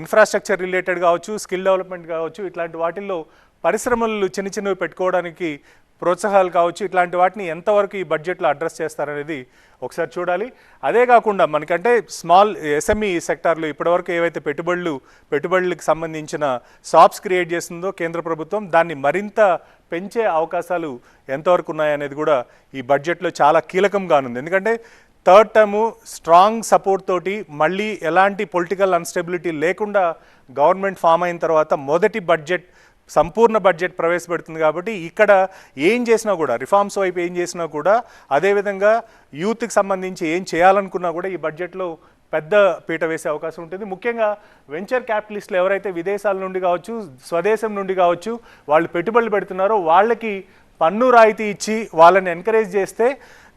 Infrastructure related కావచ్చు skill development కావచ్చు ఇట్లాంటి వాటిల్లో పరిశ్రమలు చిన్న చిన్నవి పెట్టుకోవడానికి ప్రోత్సాహాలు కావచ్చు ఇట్లాంటి వాటిని ఎంతవరకు ఈ బడ్జెట్లో అడ్రస్ చేస్తారనేది ఒకసారి చూడాలి. అదే కాకుండా మనకంటే స్మాల్ ఎస్ఎంఈ సెక్టార్లో ఇప్పటివరకు ఏవైతే పెట్టుబడులు పెట్టుబడులకు సంబంధించిన షాప్స్ క్రియేట్ చేస్తుందో కేంద్ర ప్రభుత్వం దాన్ని మరింత పెంచే అవకాశాలు ఎంతవరకు ఉన్నాయనేది కూడా ఈ బడ్జెట్లో చాలా కీలకంగానుంది ఎందుకంటే థర్డ్ టర్ము స్ట్రాంగ్ సపోర్ట్ తోటి మళ్ళీ ఎలాంటి పొలిటికల్ అన్స్టెబిలిటీ లేకుండా గవర్నమెంట్ ఫామ్ అయిన తర్వాత మొదటి బడ్జెట్ సంపూర్ణ బడ్జెట్ ప్రవేశపెడుతుంది కాబట్టి ఇక్కడ ఏం చేసినా కూడా రిఫార్మ్స్ వైపు ఏం చేసినా కూడా అదేవిధంగా యూత్కి సంబంధించి ఏం చేయాలనుకున్నా కూడా ఈ బడ్జెట్లో పెద్ద పీట వేసే అవకాశం ఉంటుంది. ముఖ్యంగా వెంచర్ క్యాపిటలిస్టులు ఎవరైతే విదేశాల నుండి కావచ్చు స్వదేశం నుండి కావచ్చు వాళ్ళు పెట్టుబడులు పెడుతున్నారో వాళ్ళకి పన్ను రాయితీ ఇచ్చి వాళ్ళని ఎంకరేజ్ చేస్తే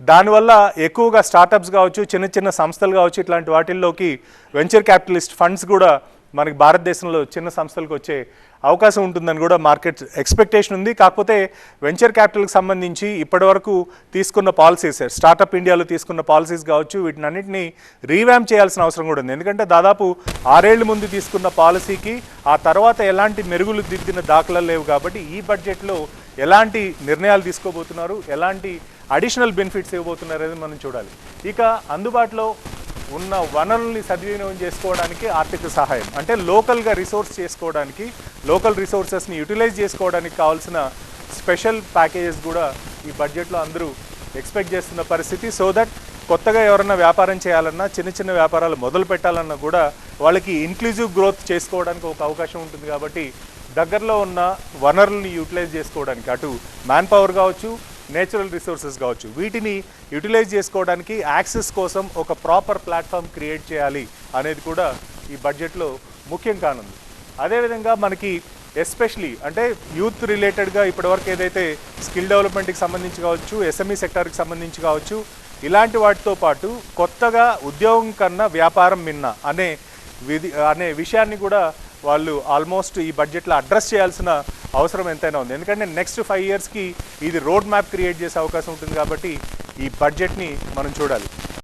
దానివల్ల ఎక్కువగా స్టార్టప్స్ కావచ్చు చిన్న చిన్న సంస్థలు కావచ్చు ఇట్లాంటి వాటిల్లోకి వెంచర్ క్యాపిటలిస్ట్ ఫండ్స్ కూడా మనకి భారతదేశంలో చిన్న సంస్థలకు వచ్చే అవకాశం ఉంటుందని కూడా మార్కెట్ ఎక్స్పెక్టేషన్ ఉంది. కాకపోతే వెంచర్ క్యాపిటల్కి సంబంధించి ఇప్పటివరకు తీసుకున్న పాలసీస్ స్టార్టప్ ఇండియాలో తీసుకున్న పాలసీస్ కావచ్చు వీటిని అన్నింటినీ రీవ్యామ్ చేయాల్సిన అవసరం కూడా ఉంది. ఎందుకంటే దాదాపు ఆరేళ్ళ ముందు తీసుకున్న పాలసీకి ఆ తర్వాత ఎలాంటి మెరుగులు దిద్దిన దాఖలాలు లేవు కాబట్టి ఈ బడ్జెట్లో ఎలాంటి నిర్ణయాలు తీసుకోబోతున్నారు? ఎలాంటి అడిషనల్ బెనిఫిట్స్ ఇవ్వబోతున్నారు అనేది మనం చూడాలి. ఇక అందుబాటులో ఉన్న వనరుల్ని సద్వినియోగం చేసుకోవడానికి ఆర్థిక సహాయం. అంటే లోకల్గా రిసోర్స్ చేసుకోవడానికి లోకల్ రిసోర్సెస్ని యూటిలైజ్ చేసుకోవడానికి కావాల్సిన స్పెషల్ ప్యాకేజెస్ కూడా ఈ బడ్జెట్లో అందరూ ఎక్స్పెక్ట్ చేస్తున్న పరిస్థితి. సో దట్ కొత్తగా ఎవరన్నా వ్యాపారం చేయాలన్నా చిన్న చిన్న వ్యాపారాలు మొదలు పెట్టాలన్నా కూడా వాళ్ళకి ఇన్క్లూజివ్ గ్రోత్ చేసుకోవడానికి ఒక అవకాశం ఉంటుంది కాబట్టి దగ్గరలో ఉన్న వనరుల్ని యూటిలైజ్ చేసుకోవడానికి అటు మ్యాన్ పవర్ కావచ్చు నేచురల్ రిసోర్సెస్ కావచ్చు వీటిని యూటిలైజ్ చేసుకోవడానికి యాక్సెస్ కోసం ఒక ప్రాపర్ ప్లాట్ఫామ్ క్రియేట్ చేయాలి అనేది కూడా ఈ బడ్జెట్లో ముఖ్యం కానుంది. అదేవిధంగా మనకి ఎస్పెషలీ అంటే యూత్ రిలేటెడ్గా ఇప్పటివరకు ఏదైతే స్కిల్ డెవలప్మెంట్కి సంబంధించి కావచ్చు ఎస్ఎంఈ సెక్టార్కి సంబంధించి కావచ్చు ఇలాంటి వాటితో పాటు కొత్తగా ఉద్యోగం కన్నా వ్యాపారం మిన్న అనే విధి అనే విషయాన్ని కూడా వాళ్ళు ఆల్మోస్ట్ ఈ బడ్జెట్లో అడ్రస్ చేయాల్సిన అవసరం ఎంతైనా ఉంది. ఎందుకంటే నెక్స్ట్ ఫైవ్ ఇయర్స్కి ఇది రోడ్ మ్యాప్ క్రియేట్ చేసే అవకాశం ఉంటుంది కాబట్టి ఈ బడ్జెట్ని మనం చూడాలి.